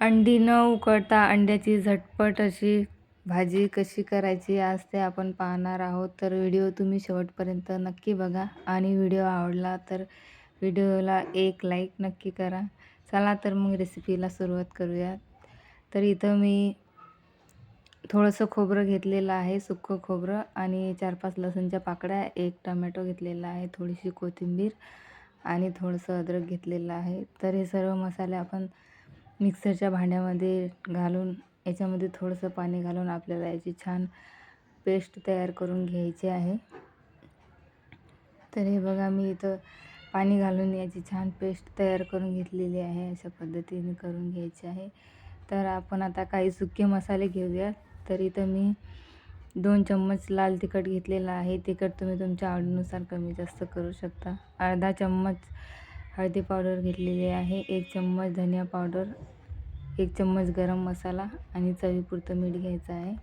अंडी न उकळता अंड्याची झटपट अशी भाजी कशी करायची आज ते आपण पाहणार आहोत. तर व्हिडिओ तुम्ही शेवटपर्यंत नक्की बघा. आणि व्हिडिओ आवडला तर व्हिडिओला एक लाईक नक्की करा. चला तर मग रेसिपीला सुरुवात करूया तर इथं मी थोडंसं खोबरं घेतलेलं आहे सुक्कं खोबरं आणि चार पाच लसूणच्या पाकळ्या एक टमॅटो घेतलेला आहे थोडीशी कोथिंबीर आणि थोडंसं अद्रक घेतलेलं आहे. तर हे सर्व मसाले आपण मिक्सरच्या भांड्यामध्ये घालून याच्यामध्ये थोडंसं पाणी घालून आपल्याला याची छान पेस्ट तयार करून घ्यायची आहे. तर हे बघा मी इथं पाणी घालून याची छान पेस्ट तयार करून घेतलेली आहे. अशा पद्धतीने करून घ्यायची आहे. तर आपण आता काही सुके मसाले घेऊया. तर इथं मी दोन चम्मच लाल तिखट घेतलेलं आहे. तिखट तुम्ही तुमच्या आवडीनुसार कमी जास्त करू शकता. अर्धा चम्मच हळदी पावडर घेतलेली आहे. एक चम्मच धनिया पावडर एक चम्मच गरम मसाला आणि चवीपुरतं मीठ घ्यायचं आहे.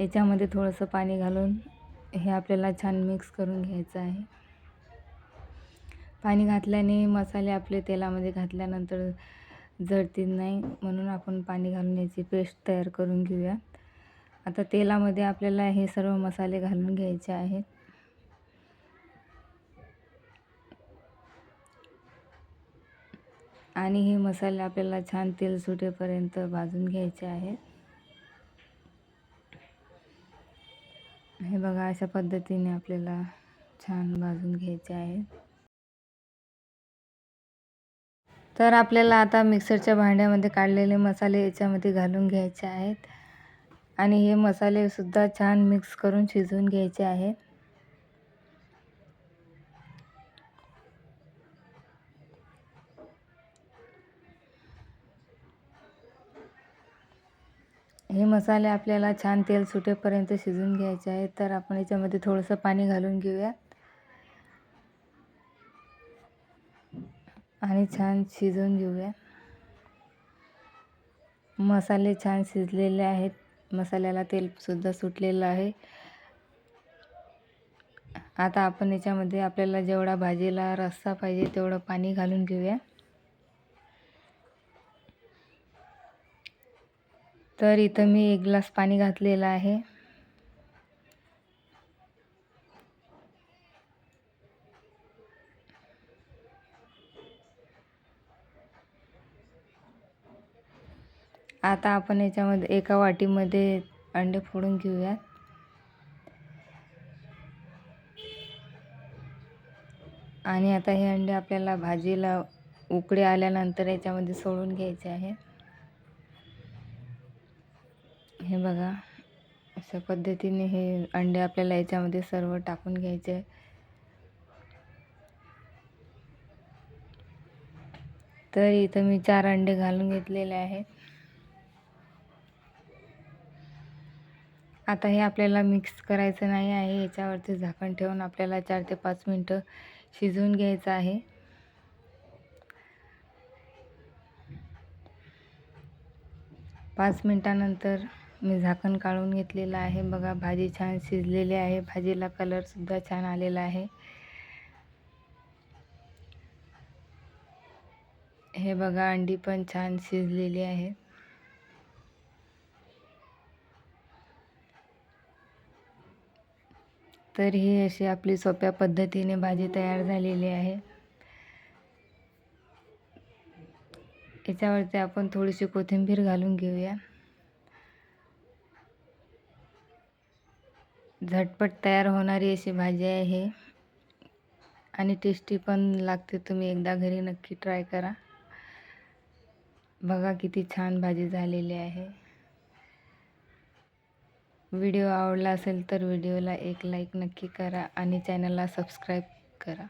याच्यामध्ये थोडंसं पाणी घालून हे आपल्याला छान मिक्स करून घ्यायचं आहे. पाणी घातल्याने मसाले आपले तेलामध्ये घातल्यानंतर जळतील नाही म्हणून आपण पाणी घालून याची पेस्ट तयार करून घेऊया. आता तेलामध्ये आपल्याला हे सर्व मसाले घालून घ्यायचे आहेत. आणि हे मसाले आपल्याला छान तेल सुटेपर्यंत भाजून घ्यायचे आहेत. हे बघा अशा पद्धतीने आपल्याला छान भाजून घ्यायचे आहेत. तर आपल्याला आता मिक्सरच्या भांड्यामध्ये काढलेले मसाले याच्यामध्ये घालून घ्यायचे आहेत. आणि हे मसालेसुद्धा छान मिक्स करून शिजवून घ्यायचे आहेत. हे मसाले आपल्याला छान तेल सुटेपर्यंत शिजवून घ्यायचे आहे तर आपण याच्यामध्ये थोडंसं पाणी घालून घेऊया. आणि छान शिजवून घेऊया. मसाले छान शिजलेले आहेत. मसाल्याला तेलसुद्धा सुटलेलं आहे. आता आपण याच्यामध्ये आपल्याला जेवढा भाजीला रस्सा पाहिजे तेवढं पाणी घालून घेऊया. तर इथं मी एक ग्लास पाणी घातलेलं आहे. आता आपण याच्यामध्ये एका वाटीमध्ये अंडे फोडून घेऊयात. आणि आता हे अंडे आपल्याला भाजीला उकडे आल्यानंतर याच्यामध्ये सोडून घ्यायचे आहेत. हे बघा अशा पद्धतीने हे अंडे आपल्याला याच्यामध्ये सर्व टाकून घ्यायचे. तर इथं मी चार अंडे घालून घेतलेले आहेत. आता हे आपल्याला मिक्स करायचं नाही आहे याच्यावरती झाकण ठेवून आपल्याला चार ते पाच मिनटं शिजवून घ्यायचं आहे. पाच मिनटानंतर मी झाकण काढून घेतलेलं आहे. बघा भाजी छान शिजलेली आहे. भाजीला कलरसुद्धा छान आलेला आहे. हे बघा अंडी पण छान शिजलेली आहे. तर ही अशी आपली सोप्या पद्धतीने भाजी तयार झालेली आहे. याच्यावरती आपण थोडीशी कोथिंबीर घालून घेऊया. झटपट तयार होणारी अशी भाजी आहे आणि टेस्टी पण लागते तुम्ही एकदा घरी नक्की ट्राय करा. बघा किती छान भाजी झालेली आहे. व्हिडिओ आवडला असेल तर व्हिडिओला एक लाईक नक्की करा आणि चॅनलला सबस्क्राईब करा.